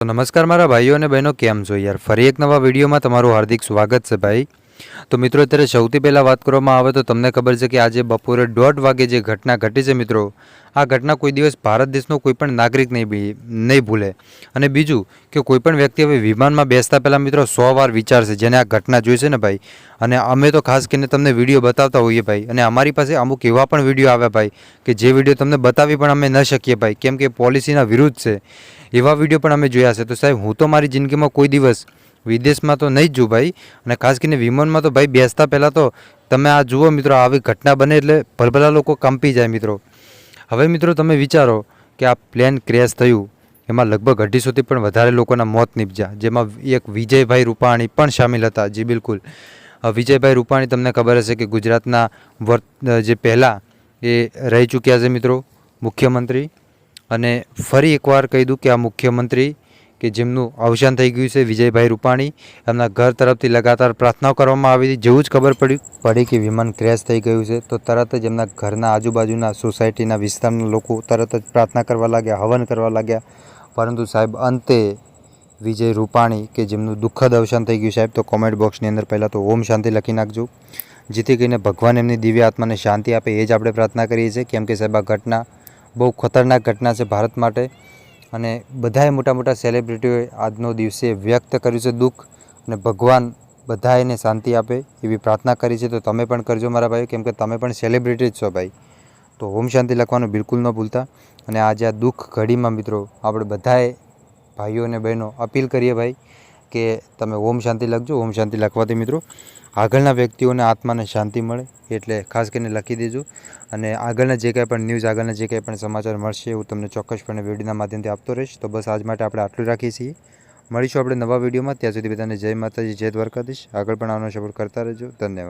તો નમસ્કાર મારા ભાઈઓ અને બહેનો, કેમ છો યાર? ફરી એક નવા વિડીયોમાં તમારું હાર્દિક સ્વાગત છે ભાઈ. તો મિત્રો, અત્યારે સૌથી પહેલાં વાત કરવામાં આવે તો તમને ખબર છે કે આજે બપોરે દોઢ વાગે જે ઘટના ઘટી છે મિત્રો, આ ઘટના કોઈ દિવસ ભારત દેશનો કોઈ પણ નાગરિક નહીં નહીં ભૂલે. અને બીજું કે કોઈ પણ વ્યક્તિ હવે વિમાનમાં બેસતા પહેલાં મિત્રો સો વાર વિચારશે, જેને આ ઘટના જોઈ છે ને ભાઈ? અને અમે તો ખાસ કરીને તમને વીડિયો બતાવતા હોઈએ ભાઈ. અને અમારી પાસે અમુક એવા પણ વીડિયો આવ્યા ભાઈ, કે જે વીડિયો તમને બતાવી પણ અમે ન શકીએ ભાઈ. કેમ કે પોલિસીના વિરુદ્ધ છે. એવા વીડિયો પણ અમે જોયા છે. તો સાહેબ, હું તો મારી જિંદગીમાં કોઈ દિવસ વિદેશમાં તો નહીં જ જઉં ભાઈ. અને ખાસ કરીને વિમાનમાં તો ભાઈ બેસતા પહેલાં તો તમે આ જુઓ મિત્રો, આવી ઘટના બને એટલે ભલભલા લોકો કંપી જાય મિત્રો. હવે મિત્રો તમે વિચારો કે આ પ્લેન ક્રેશ થયું. એમાં લગભગ અઢીસોથી પણ વધારે લોકોના મોત નીપજ્યા. જેમાં એક વિજયભાઈ રૂપાણી પણ સામેલ હતા. જી બિલકુલ. વિજયભાઈ રૂપાણી તમને ખબર હશે કે ગુજરાતના વર્ત જે પહેલાં એ રહી ચૂક્યા છે મિત્રો, મુખ્યમંત્રી. અને ફરી એકવાર કહી દઉં કે આ મુખ્યમંત્રી કે જેમનું અવસાન થઈ ગયું છે, વિજયભાઈ રૂપાણી. એમના ઘર તરફથી લગાતાર પ્રાર્થનાઓ કરવામાં આવી હતી. જેવું જ ખબર પડી પડી કે વિમાન ક્રેશ થઈ ગયું છે, તો તરત જ એમના ઘરના આજુબાજુના સોસાયટીના વિસ્તારના લોકો તરત જ પ્રાર્થના કરવા લાગ્યા, હવન કરવા લાગ્યા. પરંતુ સાહેબ, અંતે વિજય રૂપાણી કે જેમનું દુઃખદ અવસાન થઈ ગયું સાહેબ, તો કોમેન્ટ બોક્સની અંદર પહેલાં તો ઓમ શાંતિ લખી નાખજો. જેથી કરીને ભગવાન એમની દિવ્ય આત્માને શાંતિ આપે, એ જ આપણે પ્રાર્થના કરીએ છીએ. કેમ કે સાહેબ, આ ઘટના બહુ ખતરનાક ઘટના છે ભારત માટે. અને બધાએ મોટા મોટા સેલિબ્રિટીઓએ આજનો દિવસે વ્યક્ત કર્યું છે દુઃખ અને ભગવાન બધાએને શાંતિ આપે એવી પ્રાર્થના કરી છે. તો તમે પણ કરજો મારા ભાઈ કેમ કે તમે પણ સેલિબ્રિટી જ છો ભાઈ. તો ઓમ શાંતિ લખવાનું બિલકુલ ન ભૂલતા. અને આજે આ દુઃખ ઘડીમાં મિત્રો, આપણે બધાએ ભાઈઓ અને બહેનો અપીલ કરીએ ભાઈ કે તમે ઓમ શાંતિ લખજો, ઓમ શાંતિ લખવાથી મિત્રો આગળના વ્યક્તિઓને આત્માને શાંતિ મળે એટલે ખાસ કરીને લખી દેજો. અને આગળના જે કાંઈ પણ ન્યૂઝ આગળના જે કાંઈ પણ સમાચાર મળશે હું તમને ચોક્કસપણે વિડીયોના માધ્યમથી આપતો રહીશ. તો બસ આજ માટે આપણે આટલું રાખીએ છીએ. મળીશું આપણે નવા વિડીયોમાં. ત્યાં સુધી બધાને જય માતાજી, જય દ્વારકાધીશ. આગળ પણ આનો સપોર્ટ કરતા રહેજો. ધન્યવાદ.